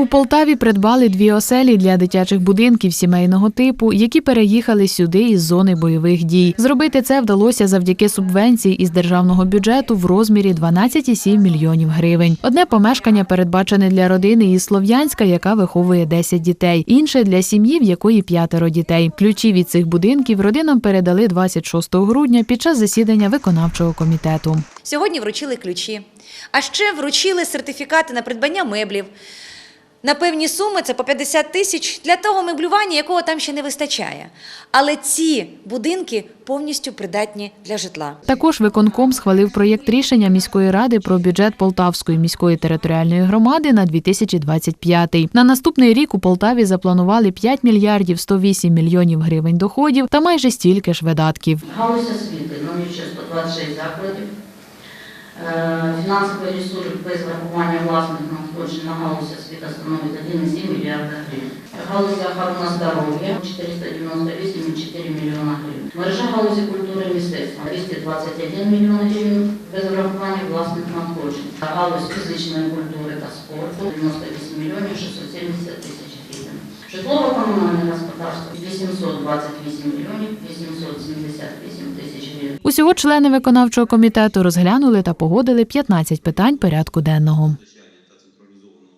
У Полтаві придбали дві оселі для дитячих будинків сімейного типу, які переїхали сюди із зони бойових дій. Зробити це вдалося завдяки субвенції із державного бюджету в розмірі 12,7 мільйонів гривень. Одне помешкання передбачене для родини із Слов'янська, яка виховує 10 дітей, інше для сім'ї, в якої п'ятеро дітей. Ключі від цих будинків родинам передали 26 грудня під час засідання виконавчого комітету. Сьогодні вручили ключі, а ще вручили сертифікати на придбання меблів. На певні суми це по 50 тисяч для того меблювання, якого там ще не вистачає. Але ці будинки повністю придатні для житла. Також виконком схвалив проєкт рішення міської ради про бюджет Полтавської міської територіальної громади на 2025. На наступний рік у Полтаві запланували 5 мільярдів 108 мільйонів гривень доходів та майже стільки ж видатків. Галузь освіти, налічує 126 закладів. Фінансовий ресурс без врахування власних надходжень на галузь освіти становить 1,7 мільярда гривень. Галузь охорона здоров'я 498,4 мільйона гривень. Мережа галузі культури і мистецтва 221 мільйон гривень без врахування власних надходжень. Галузь фізичної культури та спорту 98 мільйонів 670 тисяч гривень. Житлово-комунальне господарство 828 мільйонів 878 тисяч. Усього члени виконавчого комітету розглянули та погодили 15 питань порядку денного.